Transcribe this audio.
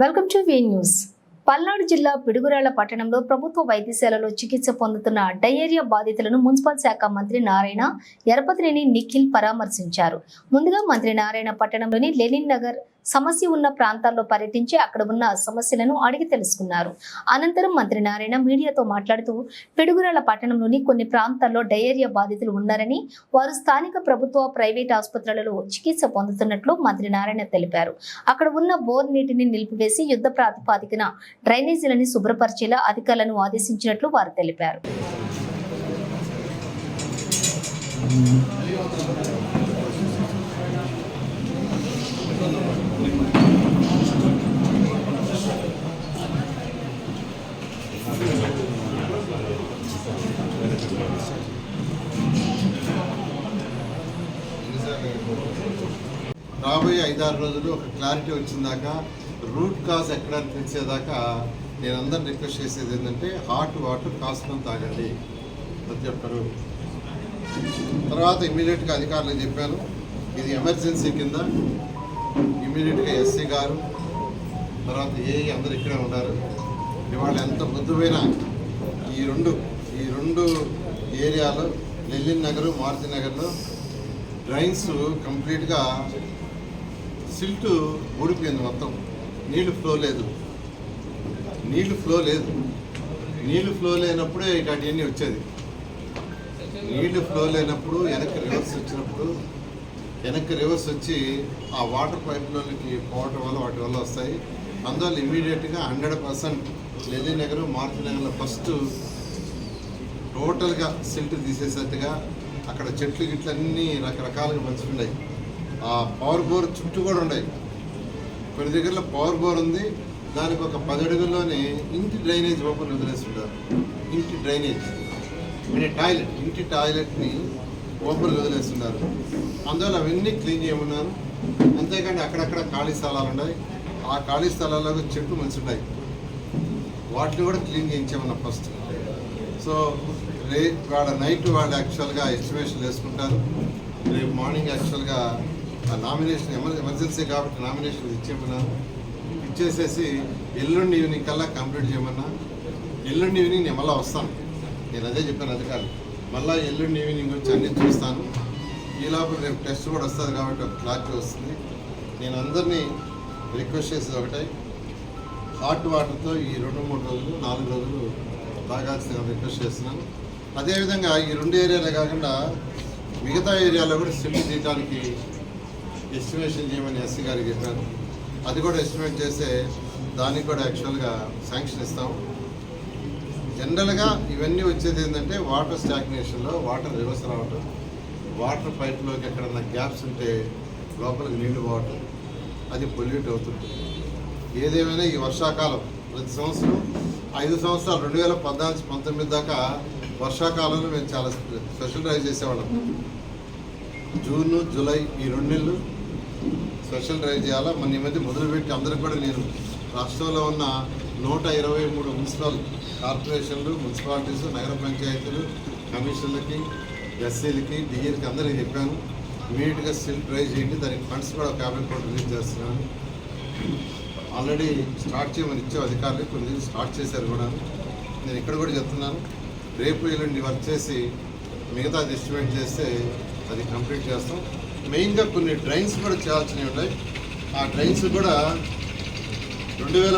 Welcome to V news. Palnadu జిల్లా పిడుగురాళ్ళ పట్టణంలో ప్రభుత్వ వైద్యశాలలో చికిత్స పొందుతున్న డయేరియా బాధితులను మున్సిపల్ శాఖ మంత్రి నారాయణ ఎరపతినేని నిఖిల్ పరామర్శించారు. ముందుగా మంత్రి నారాయణ పట్టణంలోని లెనిన్ నగర్ సమస్య ఉన్న ప్రాంతాల్లో పర్యటించి అక్కడ ఉన్న సమస్యలను అడిగి తెలుసుకున్నారు. అనంతరం మంత్రి నారాయణ మీడియాతో మాట్లాడుతూ పిడుగురాల పట్టణంలోని కొన్ని ప్రాంతాల్లో డయేరియా బాధితులు ఉన్నారని వారు స్థానిక ప్రభుత్వ ప్రైవేట్ ఆసుపత్రులలో చికిత్స పొందుతున్నట్లు మంత్రి నారాయణ తెలిపారు. అక్కడ ఉన్న బోర్ నీటిని నిలిపివేసి యుద్ధ ప్రాతిపాదికన డ్రైనేజీలని శుభ్రపరిచేలా అధికారులను ఆదేశించినట్లు వారు తెలిపారు. రాబోయే ఐదారు రోజులు ఒక క్లారిటీ వచ్చిందాక రూట్ కాజ్ ఎక్కడ తెలిసేదాకా నేను అందరిని రిక్వెస్ట్ చేసేది ఏంటంటే హాట్ వాటర్ కాసుకొని తాగండి ప్రతి ఒక్కరు తర్వాత ఇమీడియట్గా అధికారులకు చెప్పాను. ఇది ఎమర్జెన్సీ కింద. ఇమీడియట్గా ఎస్సీ గారు తర్వాత ఏ అందరు ఇక్కడే ఉన్నారు. ఇవాళ ఎంత మృదువైన ఈ రెండు ఈ రెండు ఏరియాలో నెల్లిన్ నగర్ మారుతి నగర్లో డ్రైన్స్ కంప్లీట్గా సిల్ట్ ఊడిపోయింది మొత్తం. నీళ్ళు ఫ్లో లేదు. నీళ్ళు ఫ్లో లేదు. నీళ్ళు ఫ్లో లేనప్పుడే ఇటువంటివన్నీ వచ్చేది. నీళ్ళు ఫ్లో లేనప్పుడు వెనక్కి రివర్స్ వచ్చినప్పుడు వెనక్కి రివర్స్ వచ్చి ఆ వాటర్ పైప్లోనికి పోవటం వల్ల వాటి వల్ల వస్తాయి. అందువల్ల ఇమీడియట్గా హండ్రెడ్ పర్సెంట్ నెల్లి నగర్ మారుతి నగర్లో ఫస్ట్ టోటల్గా సిల్ట్ తీసేసేట్టుగా అక్కడ చెట్లు గిట్లు అన్నీ రకరకాలుగా మంచిగున్నాయి. ఆ పవర్ బోర్ చుట్టూ కూడా ఉన్నాయి. కొన్ని దగ్గరలో పవర్ బోర్ ఉంది. దానికి ఒక పది ఇంటి డ్రైనేజ్ ఓపెన్ వదిలేస్తుంటారు. ఇంటి డ్రైనేజ్ అంటే టాయిలెట్ ఇంటి టాయిలెట్ని ఓపెన్ వదిలేస్తున్నారు అందువల్ల అవన్నీ క్లీన్ చేయమన్నారు. అంతేకాని అక్కడక్కడ ఖాళీ స్థలాలు ఉన్నాయి. ఆ ఖాళీ స్థలాల్లో చెట్లు మంచి ఉన్నాయి. వాటిని కూడా క్లీన్ చేయించామన్నా ఫస్ట్. సో రే వాళ్ళ నైట్ వాళ్ళు యాక్చువల్గా ఎస్టిమేషన్ వేసుకుంటారు. రేపు మార్నింగ్ యాక్చువల్గా ఆ నామినేషన్ ఎమర్జెన్సీ కాబట్టి నామినేషన్ ఇచ్చేయమన్నాను. ఇచ్చేసేసి ఎల్లుండి ఈవినింగ్ కల్లా కంప్లీట్ చేయమన్నా. ఎల్లుండి ఈవినింగ్ నేను మళ్ళీ వస్తాను. నేను అదే చెప్పాను అధికారులు. మళ్ళీ ఎల్లుండి ఈవినింగ్ వచ్చి అన్ని చూస్తాను. ఈ లోపల రేపు టెస్ట్ కూడా వస్తుంది కాబట్టి ఒక క్లారిటీ వస్తుంది. నేను అందరినీ రిక్వెస్ట్ చేసేది ఒకటే. హాట్ వాటర్తో ఈ రెండు మూడు రోజులు నాలుగు రోజులు తాగాల్సిన రిక్వెస్ట్ చేస్తున్నాను. అదేవిధంగా ఈ రెండు ఏరియాలే కాకుండా మిగతా ఏరియాలో కూడా సిల్లు తీయడానికి ఎస్టిమేషన్ చేయమని ఎస్సీ గారికి చెప్పాను అది కూడా ఎస్టిమేట్ చేస్తే దానికి కూడా యాక్చువల్గా శాంక్షన్ ఇస్తాం. జనరల్గా ఇవన్నీ వచ్చేది ఏంటంటే వాటర్ స్టాగ్నేషన్లో వాటర్ రివర్స్ రావటం వాటర్ పైప్లోకి ఎక్కడన్నా గ్యాప్స్ ఉంటే లోపలికి నీళ్ళు పోవటం అది పొల్యూట్ అవుతుంది. ఏదేమైనా ఈ వర్షాకాలం ప్రతి సంవత్సరం ఐదు సంవత్సరాలు రెండు వేల పద్నాలుగు పంతొమ్మిది దాకా వర్షాకాలంలో మేము చాలా స్పెషల్ డ్రైవ్ చేసేవాళ్ళం. జూన్ జూలై ఈ రెండు నెలలు స్పెషల్ డ్రైవ్ చేయాలా? మన ఈ మధ్య మొదలుపెట్టి అందరికి కూడా నేను రాష్ట్రంలో ఉన్న నూట ఇరవై మూడు మున్సిపల్ కార్పొరేషన్లు మున్సిపాలిటీస్ నగర పంచాయతీలు కమిషన్లకి ఎస్సీలకి డిఎల్కి అందరికీ చెప్పాను. ఇమీడియట్గా స్టిల్ ట్రై చేయండి. దానికి ఫండ్స్ కూడా క్యాబినెట్ కూడా రిలీజ్ చేస్తున్నాను. ఆల్రెడీ స్టార్ట్ చేయమని ఇచ్చే అధికారులు కొన్ని స్టార్ట్ చేశారు కూడా. నేను ఇక్కడ కూడా చెప్తున్నాను. రేపు ఎల్లుండి వర్క్ చేసి మిగతా ఎస్టిమేట్ చేస్తే అది కంప్లీట్ చేస్తాం. మెయిన్గా కొన్ని డ్రైన్స్ కూడా చేయాల్సినవి ఉన్నాయి. ఆ డ్రైన్స్ కూడా రెండు వేల